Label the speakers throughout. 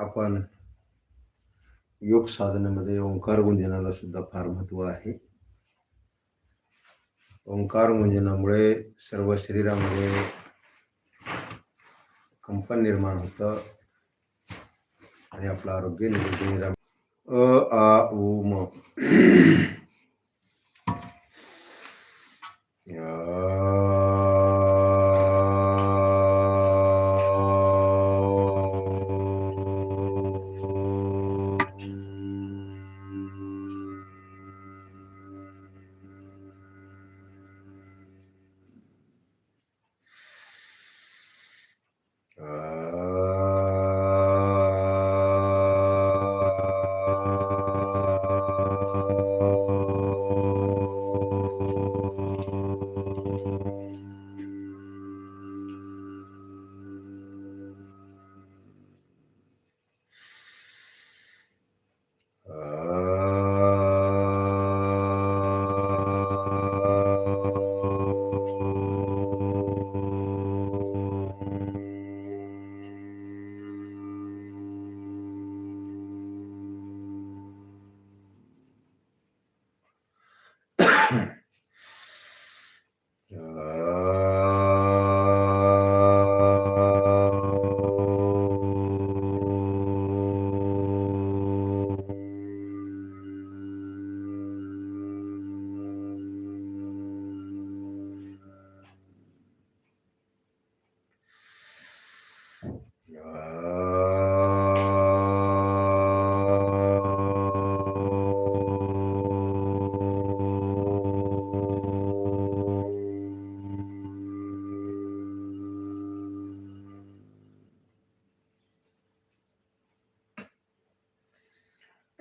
Speaker 1: आपण योग साधनेमध्ये ओंकार गुंजनाला सुद्धा फार महत्त्व आहे. ओंकार गुंजनामुळे सर्व शरीरामध्ये कंपन निर्माण होतं आणि आपलं आरोग्य निरोगी निर्माण अ आ उ म.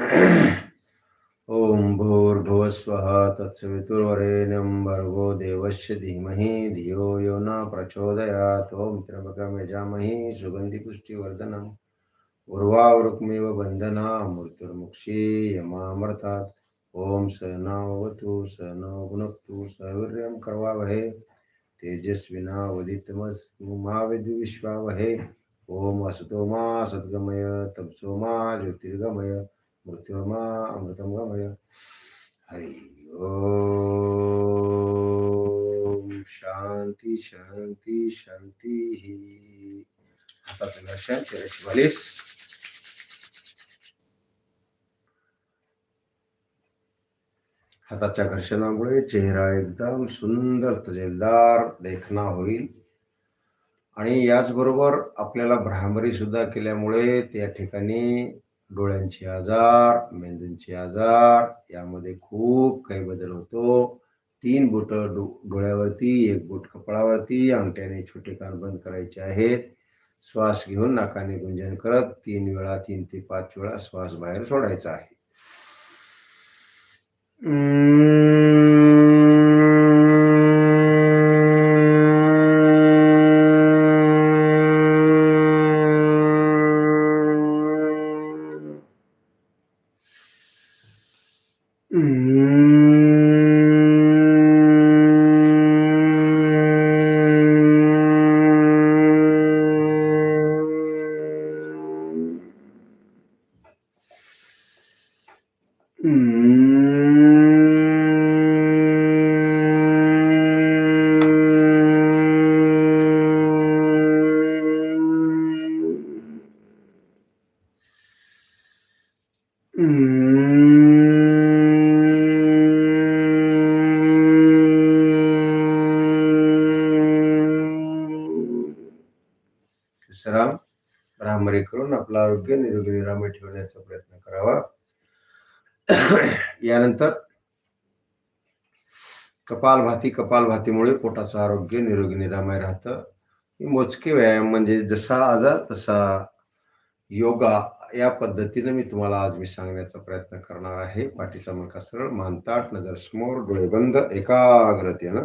Speaker 1: ॐ भूर्भुवस्व तत्सवितुर्वरेण्यं भर्गो देवस्य धीमहि धियो यो न प्रचोदयात्। ॐ त्र्यम्बकं यजामहि सुगन्धिपुष्टिवर्धनम् उर्वावृक्मिव बन्धना मृत्युर्मुक्षीयमामृतात् ॐ स नावतु स न भुनक्तु सवीर्यं करवावहे। तेजस्विनावदितमस्तु मा विद्विश्वावहे ॐ असतो मा सद्गमय तपसो मा ज्योतिर्गमय। मृत्युमा अमृतं गमय हरि ओ शांती शांती शांती। हाताचं घर्षण हाताच्या घर्षणामुळे चेहरा एकदम सुंदर तजेलदार देखना होईल। आणि याचबरोबर आपल्याला भ्रामरी सुद्धा केल्यामुळे त्या ठिकाणी डोळ्यांचे आजार मेंदूंचे आजार यामध्ये खूप काही बदल होतो. तीन बोट डो डोळ्यावरती एक बोट कपाळावरती अंगठ्याने छोटे कान बंद करायचे आहेत. श्वास घेऊन नाकाने गुंजन करत तीन वेळा तीन ते पाच वेळा श्वास बाहेर सोडायचा आहे. कार्य करून आपलं आरोग्य निरोगी निरामय ठेवण्याचा प्रयत्न करावा. यानंतर कपालभाती कपालभातीमुळे पोटाचं आरोग्य निरोगी निरामय राहतं. मोजके व्यायाम म्हणजे जसा आजार तसा योगा या पद्धतीने मी तुम्हाला आज मी सांगण्याचा प्रयत्न करणार आहे. पाठीचा मणका सरळ मानताट नजर समोर डोळे बंद एकाग्रतेनं.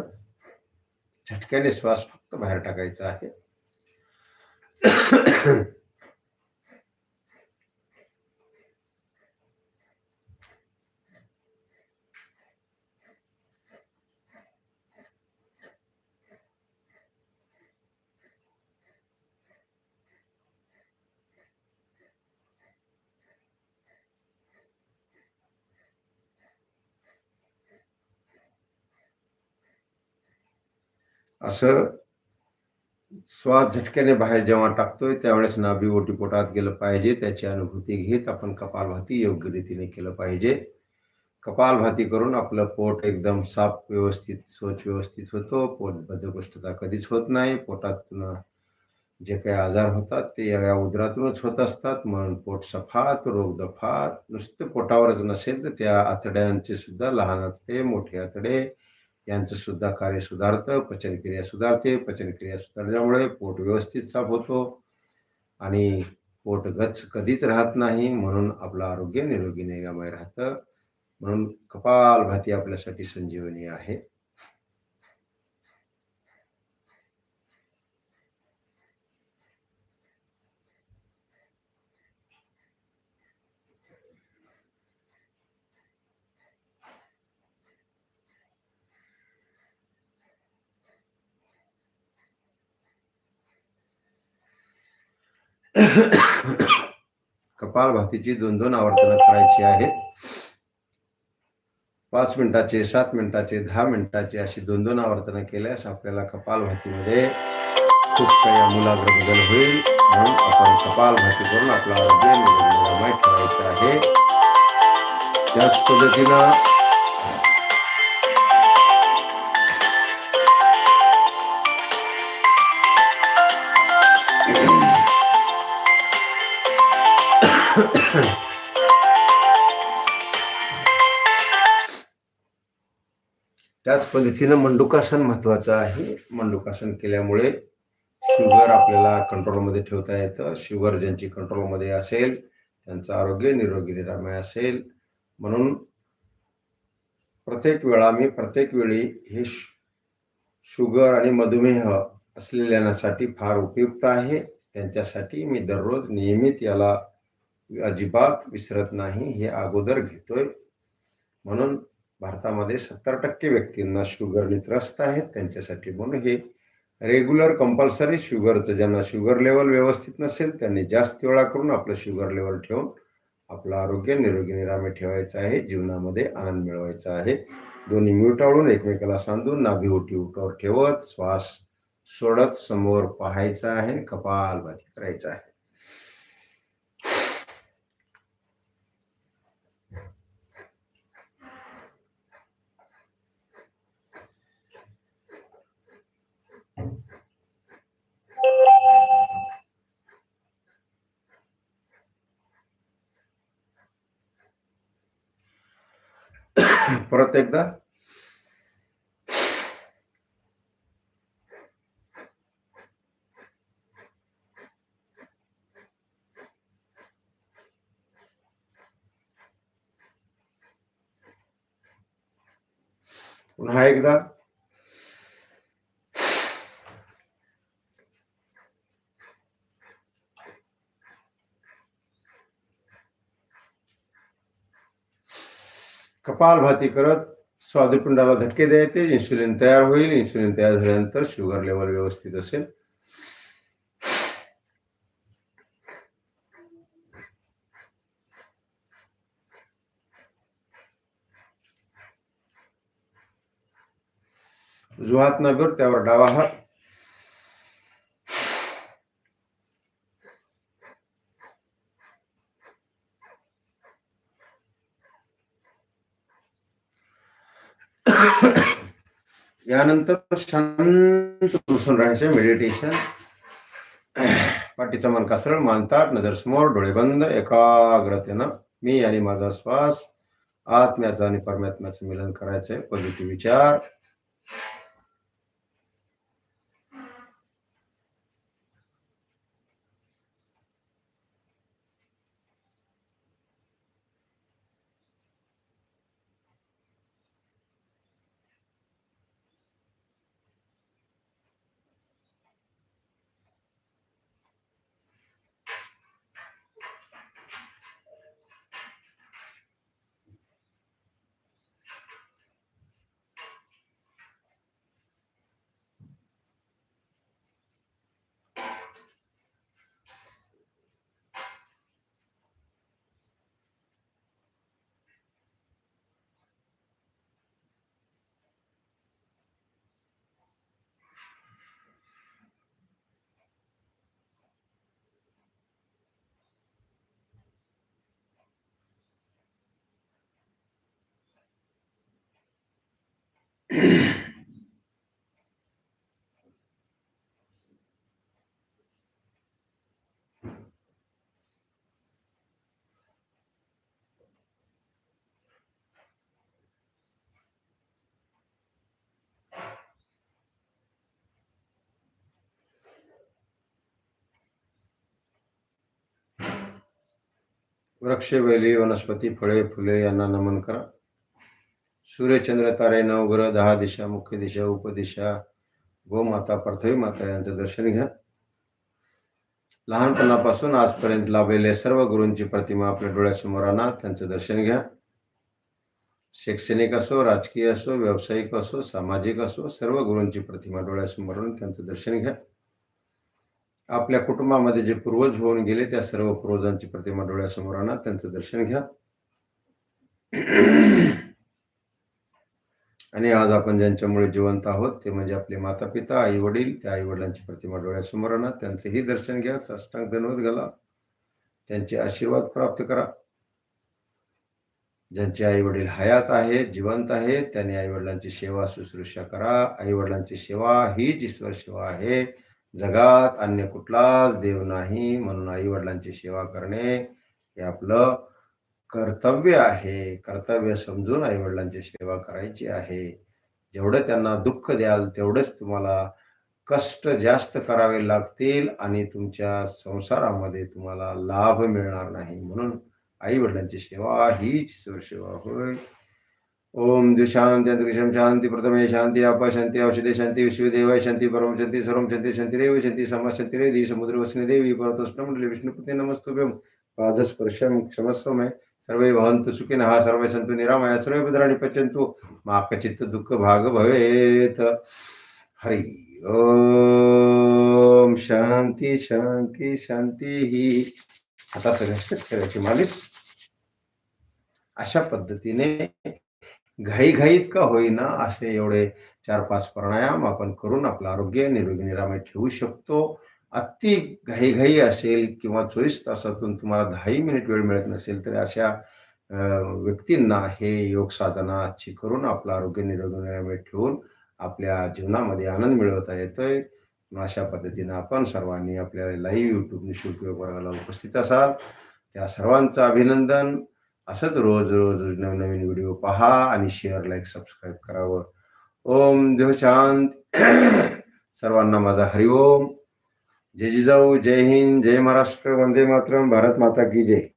Speaker 1: झटक्याने श्वास फक्त बाहेर टाकायचा आहे. असं श्वास झटक्याने बाहेर जेव्हा टाकतोय त्यावेळेस नाभी ओटी पोटात गेलं पाहिजे त्याची अनुभूती घेत आपण कपालभाती योग्य रीतीने केलं पाहिजे. कपालभाती करून आपलं पोट एकदम साफ व्यवस्थित स्वच्छ व्यवस्थित होतो. पोट बद्धकोष्ठता कधीच होत नाही. पोटातून जे काही आजार होतात ते या उदरातूनच होत असतात. म्हणून पोट सफात रोग दफात नुसतं पोटावरच नसेल तर त्या आतड्यांचे सुद्धा लहान आतडे मोठे आतडे यांचं सुद्धा कार्य सुधारतं पचनक्रिया सुधारते पचनक्रिया सुधारल्यामुळे पोट व्यवस्थित साफ होतो आणि पोट गच्च कधीच राहत नाही म्हणून आपलं आरोग्य निरोगी निरामय राहतं. म्हणून कपालभाती आपल्यासाठी संजीवनी आहे. कपालभातीची दोन दोन आवर्तनं करायची आहेत. पाच मिनिटाचे सात मिनिटाचे दहा मिनिटाचे अशी दोन दोन आवर्तनं केल्यास आपल्याला कपालभातीमध्ये खूप काही आमूलाग्र बदल होईल. म्हणून आपण कपालभाती करून आपला आरोग्य निरोगी ठेवायचं आहे. त्याच पद्धतीनं त्याच पद्धतीनं मंडुकासन महत्वाचं आहे. मंडुकासन केल्यामुळे शुगर आपल्याला कंट्रोलमध्ये ठेवता येतं. शुगर ज्यांची कंट्रोलमध्ये असेल त्यांचं आरोग्य निरोगी निरामय असेल. म्हणून प्रत्येक वेळा मी प्रत्येक वेळी हे शुगर आणि मधुमेह असलेल्यांसाठी फार उपयुक्त आहे. त्यांच्यासाठी मी दररोज नियमित याला अजिबात विसरत नाही हे अगोदर घेतोय. म्हणून भारतामध्ये सत्तर टक्के व्यक्तींना शुगरने त्रस्त आहेत. त्यांच्यासाठी म्हणून हे रेग्युलर कंपल्सरी शुगरचं ज्यांना शुगर लेवल व्यवस्थित नसेल त्यांनी जास्त वेळा करून आपलं शुगर लेवल ठेवून आपलं आरोग्य निरोगी निरामे ठेवायचं आहे. जीवनामध्ये आनंद मिळवायचा आहे. दोन्ही मिटाळून एकमेकाला सांधून नाभी ओटी उठावर ठेवत श्वास सोडत समोर पाहायचा आहे कपालभाती करायचा आहे. परत एकदा. पुन्हा एकदा. कपालभाती करत स्वादुपिंडाला धक्के द्यायचे इन्सुलिन तयार होईल इन्सुलिन तयार झाल्यानंतर शुगर लेवल व्यवस्थित असेल. जुहात न त्यावर डावा हात. यानंतर शांत बसून राहायचे मेडिटेशन पाठीचा मनका सरळ मानतात नजर समोर डोळे बंद एकाग्रतेनं मी आणि माझा श्वास आत्म्याचा आणि परमात्म्याचं मिलन करायचंय. पॉझिटिव्ह विचार. वृक्ष वेली वनस्पती फळे फुले यांना नमन करा. सूर्य चंद्र तारे नवग्रह दहा दिशा मुख्य दिशा उपदिशा गोमाता पृथ्वी माता यांचं दर्शन घ्या. लहानपणापासून आजपर्यंत लाभलेल्या सर्व गुरूंची प्रतिमा आपल्या डोळ्यासमोर आणा त्यांचं दर्शन घ्या. शैक्षणिक असो राजकीय असो व्यावसायिक असो सामाजिक असो सर्व गुरूंची प्रतिमा डोळ्यासमोर आणून त्यांचं दर्शन घ्या. आपल्या कुटुंबामध्ये जे पूर्वज होऊन गेले त्या सर्व पूर्वजांची प्रतिमा डोळ्यासमोर आणा त्यांचं दर्शन घ्या. आणि आज आपण ज्यांच्यामुळे जिवंत आहोत ते म्हणजे आपले माता पिता आई वडील त्या आई वडिलांची प्रतिमा डोळ्यासमोर आणा त्यांचंही दर्शन घ्या साष्टांग दंडवत घाला. त्यांचे आशीर्वाद प्राप्त करा. ज्यांचे आई वडील हयात आहेत जिवंत आहेत त्यांनी आई वडिलांची सेवा शुश्रूषा करा. आई वडिलांची सेवा हीच ईश्वर सेवा आहे. जगात अन्य कुठलाच देव नाही म्हणून आई वडिलांची सेवा करणे हे आपलं कर्तव्य आहे. कर्तव्य समजून आई वडिलांची सेवा करायची आहे. जेवढं त्यांना दुःख द्याल तेवढंच तुम्हाला कष्ट जास्त करावे लागतील आणि तुमच्या संसारामध्ये तुम्हाला लाभ मिळणार नाही. म्हणून आई वडिलांची सेवा हीच ईश्वर सेवा होय. ओम द्विशांती अंतरिक्षम शांती प्रथमे शांती आपा शांती औषधे शांती विश्वदेवाय शांती परम शांती सर्व शांती शांती रेव शांती समा शांती रेदी समुद्र वसने देवी परतोष्णमंडली विष्णुपती नमस्तुभ्यम पादस्पर्शम क्षमस्व मे सर्वे भवन्तु सुखिनः सर्वे सन्तु निरामया सर्वे भद्राणि पश्यन्तु मा कचित् दुःख भाग भवेत्। हरि ओम। शांती शांती शांती ही आता सगळ्या शेतकऱ्याची मालिश। अशा पद्धतीने घाईघाईत का होईना असे एवढे चार पाच प्राणायाम आपण करून आपलं आरोग्य निरोगी निरामय ठेवू शकतो. अति घाईघाई असेल किंवा चोवीस तासातून तुम्हाला दहाही मिनिट वेळ मिळत नसेल तरी अशा व्यक्तींना हे योग साधना आजची करून आपलं आरोग्य निरोगी ठेवून आपल्या जीवनामध्ये आनंद मिळवता येतोय. अशा पद्धतीनं आपण सर्वांनी आपल्या लाईव्ह युट्यूब निशुल्क योग वर्गाला उपस्थित असाल. त्या सर्वांचं अभिनंदन. असंच रोज रोज नवीन नवीन व्हिडिओ पहा आणि शेअर लाईक सबस्क्राईब करावं. ओम देव शांत. सर्वांना माझा हरिओम. जय जिजाऊ जय हिंद जय महाराष्ट्र वंदे मातरम भारत माता की जय